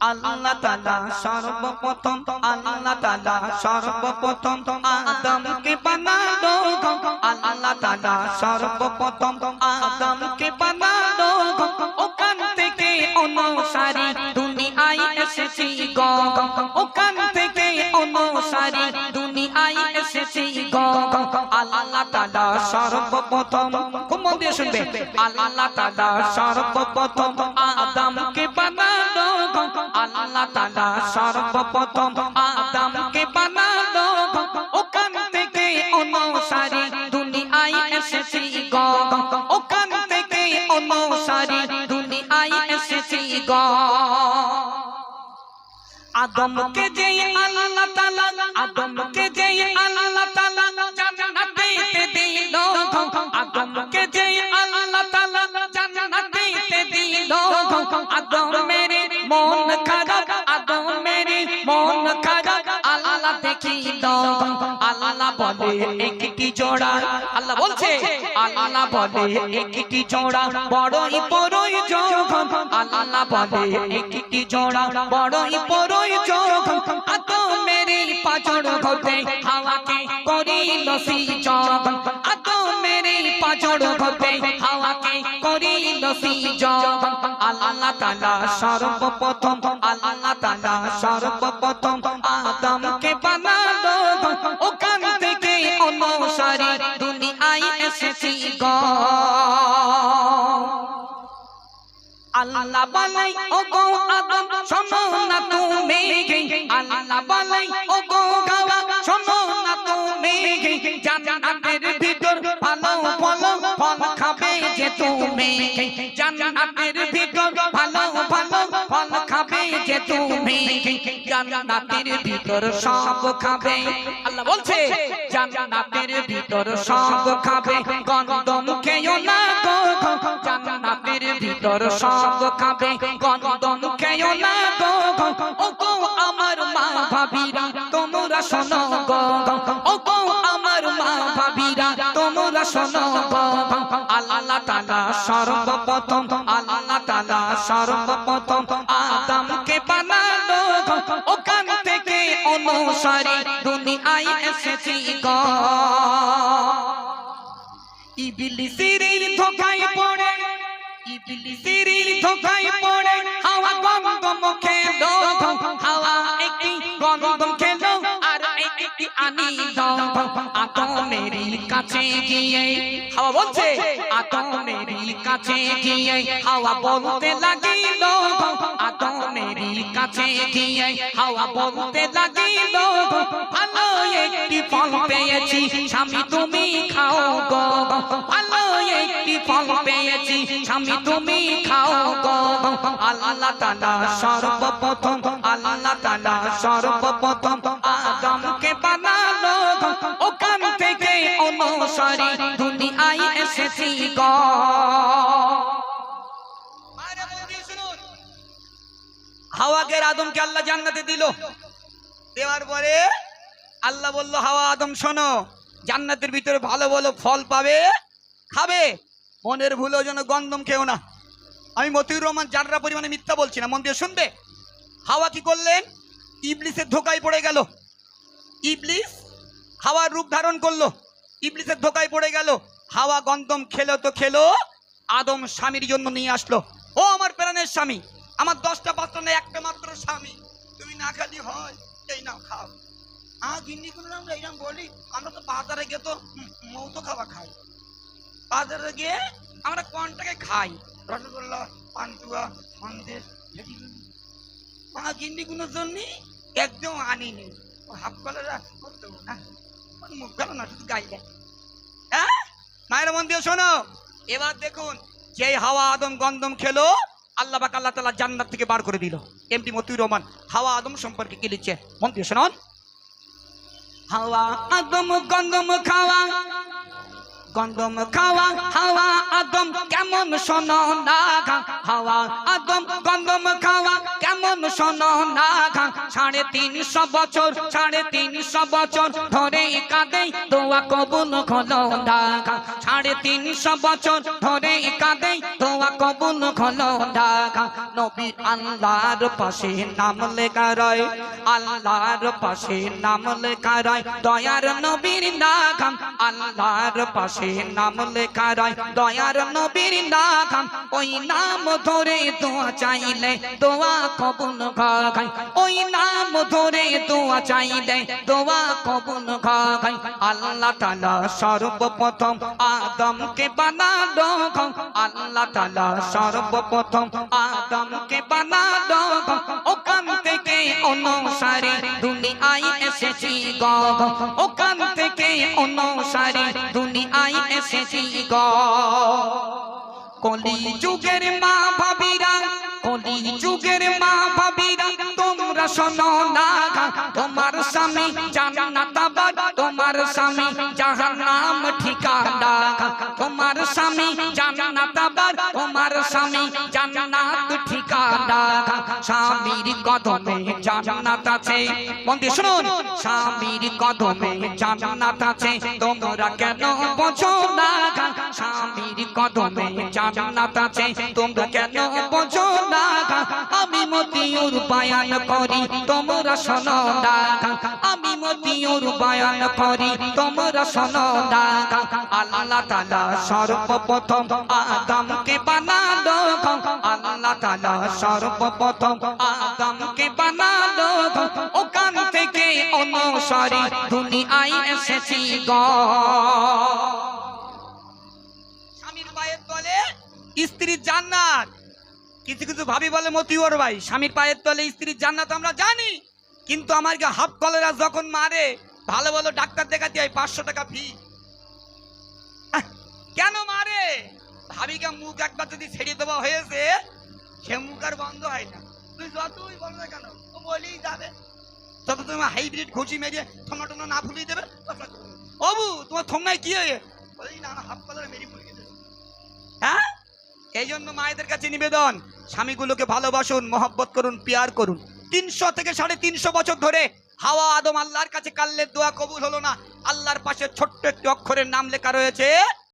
আল্লাহ তালা সর্বপ্রথম, আল্লাহ তালা সর্বপ্রথম আদমকে বানালো আল্লাহ তালা সর্বপ্রথম আদমকে বানালো ওখান থেকে অনুসারী দুনিয়ায় এসেছি এসেছি গ। সর্বপ্রথম খুব দিয়ে শুনবে। আল্লাহ সর্বপ্রথম অনুসারী দুনিয়ায় এসেছি গ। আদমকে যে আল্লাহ তাআলা, আদমকে যে আল্লাহ তাআলা জান্নাতে দিল আদমকে যে আল্লাহ তাআলা জান্নাতে দিল আদমের দেখিল আল্লাহ বলে, একটি জোড়া। আল্লাহ বলছে, আল্লাহ বলে, একটি জোড়া। বড়ই বড়ই যখন আল্লাহ বলে, একটি জোড়া। বড়ই বড়ই যখন আদমের পাচড় ঘটে, হাওয়াকে করিল সিজন আদমের পাচড় ঘটে, হাওয়াকে করিল সিজন আল্লাহ তাআলা সর্বপ্রথম, আল্লাহ তাআলা সর্বপ্রথম আল্লাহ বালাই ও গো আদম, শোনো না তুমি আল্লাহ বালাই ও গো গাওয়া, শোনো না তুমি জান্নাতের ভিতর ফল ফল ফল খাবে যে তুমি জান্নাতের ভিতর তুমি জান্নাতের ভিতর সব খাবে। আল্লাহ বলছে, জান্নাতের ভিতর সব খাবে। গন্ধম খেও না গো, জান্নাতের ভিতর সব খাবে। না গো ও গো আমার মা ভাবিরা, তোমরা শোনো গো। ও গো আমার মা ভাবিরা, তোমরা শোনো গো। আল্লাহ তাআলা সর্বপ্রথম অনুসারী দুনিয়ায় এসেছি গ। ইবিলিসির ধোকায় পড়ে ইবিলিসির ধোকায় পড়ে হাওয়া গঙ্গম খেলো হাওয়া একটি আনিল আদমেরই কাছে গিয়ে, হাওয়া বলছে আদমেরই কাছে গিয়ে, হাওয়া বলতে লাগিল আদমেরই কাছে গিয়ে, হাওয়া বলতে লাগিল, ভালো একটি ফল পেয়েছি, স্বামী তুমি খাও গো, ভালো একটি ফল পেয়েছি, স্বামী তুমি খাও গো, আল্লাহ তাআলা সর্বপ্রথম, আল্লাহ তাআলা সর্বপ্রথম আদমকে বানালো ওখান থেকে অনুসারী দুনিয়ায় এসেছি গো। হাওয়াকে আদমকে আল্লাহ জান্নাতে দিল। দেওয়ার পরে আল্লাহ বলল হাওয়া আদম শোনো জান্নাতের ভিতরে ভালো ভালো ফল পাবে খাবে। মনের ভুলেও যেন গন্ধম খেও না। আমি মতিউর রহমান জানরা পরিমাণে মিথ্যা বলছি না মন দিয়ে শুনবে? হাওয়া কি করলেন? ইবলিসের ধোকায় পড়ে গেল। ইবলিস হাওয়ার রূপ ধারণ করল। ইবলিসের ধোকায় পড়ে গেল। হাওয়া গন্ধম খেলো তো খেলো। আদম স্বামীর জন্য নিয়ে আসলো। ও আমার প্রাণের স্বামী, আমার দশটা পাত্র নেই একটা মাত্র স্বামী। তুমি না খালি হয়, এই নাও খাও। আ, গিন্নি কোনো আমরা এইরকম বলি, আমরা তো বাজারে গিয়ে তো মৌত খাওয়া খাই। বাজারে গিয়ে আমরা কোনটাকে খাই। রসগোল্লা, পান্তুয়া, সন্দেশ মা গিন্নি কোনোর জন্য একদম আনিনি। হাফ কলারা করতো, না? মুখ গেল না, শুধু গাইলে। হ্যাঁ? মায়ের মন শোনো। এবার দেখুন যে হাওয়া আদম গন্ধম খেলো, আল্লাহ বাক আল্লাহ তালা জান্নাত থেকে বার করে দিল। এমডি মতিউর রহমান, হাওয়া আদম সম্পর্কে কি লিখছে? মন দিয়ে হাওয়া আদম গন্ধম খাওয়া গন্ধম খাওয়া, হাওয়া আদম কেমন শোনো না হাওয়া আদম গন্ধম খাওয়া কেমন শোনো না সাড়ে তিনশো বছর, সাড়ে তিনশো বছর ধরে কাঁদে, দোয়া কবুল হলো না সাড়ে তিনশো বছর ধরে কাঁদে, দোয়া কবুল হলো না নবী আল্লাহর পাশে নাম লেখা রয়, আল্লাহর পাশে নাম লেখা রয়, দয়ার নবীর নাগাম আল্লাহর পাশে নাম লেখা রয়, দয়ার নবীর নাগাম ওই নাম ধরে দোয়া চাইলে, দোয়া কবুল গায় ওই নাম ধরে দোয়া চাইলে দোয়া কবুল গায় আল্লাহ তাআলা সর্বপ্রথম আদমকে বানালো। আল্লাহ তাআলা সর্বপ্রথম আদমকে বানালো। ওখান থেকে অনুসারে দুনিয়ায় এসেছি গো ওখান থেকে অনুসারে দুনিয়ায় এসেছি গো কলি যুগের মা ভাবিরা কলি যুগের মা ভাবিরা, তোমরা শোনো না। তোমার স্বামী জান্নাত আবার তোমার স্বামী জাহান্নাম ঠিকানা। তোমার স্বামী জান্নাত আবার তোমার স্বামী জান্নাত ঠিকানা। স্বামীর কদমে জান্নাত আছে দিয়ে শুনুন স্বামীর কদমে জান্নাত আছে, তোমরা কেন বোঝো না গা? কদমে জান্নাত আছে। তোমরা কেন বোঝো না? আমি মতিউর বায়ান করি, তোমরা শোনো না। আমি মতিউর বায়ান করি, তোমরা শোনো না। আল্লাহ তাআলা সর্বপ্রথম আদমকে বানালো। আল্লাহ তাআলা সর্বপ্রথম আদমকে বানালো। ওখান থেকে অনুসারী দুনিয়ায় এসেছি গো। স্ত্রীর জান্নাত। কিছু কিছু ভাবি বলে মতিওর ভাই, স্বামীর পায়ের তলে স্ত্রীর জান্নাত আমরা জানি, কিন্তু আমাকে হাফ কলেরা যখন মারে, ভালো ভালো ডাক্তার দেখাতে হয়, পাঁচশো টাকা ফি কেন মারে? ভাবিকে মুখ একবার যদি ছেড়ে দেওয়া হয়েছে, সে মুখ আর বন্ধ হয় না। তুই যতই বল না কেন, ও বলেই যাবে। তত তুমি হাইব্রিড ঘুষি মেরে থমা টমা না ফুলিয়ে দেবে অবু তোমার থমনায় কি হয়ে বলি না হাফ কলার মেরি ফুলিয়ে হ্যাঁ এই জন্য মায়েদের কাছে নিবেদন, স্বামীগুলোকে ভালোবাসুন, মহব্বত করুন, পিয়ার করুন। তিনশো থেকে সাড়ে তিনশো বছর ধরে হাওয়া আদম আল্লাহর কাছে কাল্লের দোয়া কবুল হলো না। আল্লাহর পাশে ছোট্ট একটি অক্ষরের নাম লেখা রয়েছে